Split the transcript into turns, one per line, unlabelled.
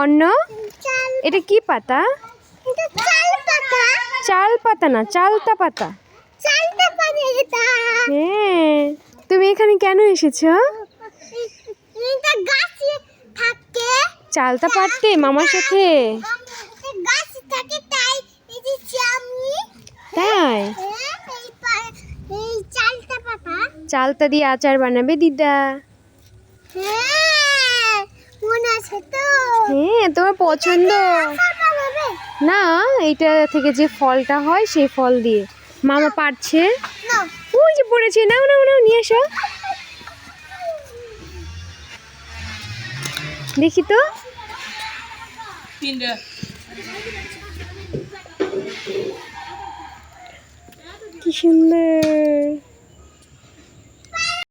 অন্য এটা কি পাতা?
চাল পাতা
না চালতা পাতা। হ্যাঁ তুমি এখানে কেন এসেছ? চালতা পারতে মামার সাথে?
তাই?
চালতা দিয়ে আচার বানাবে দিদা।
হ্যাঁ
হ্যাঁ তোমার পছন্দ। না এইটা থেকে যে ফলটা হয় সেই ফল দিয়ে। মামা পারছে? ওই যে পড়েছে নাও নাও নাও নিয়ে এসো। দেখি তো। কি সুন্দর।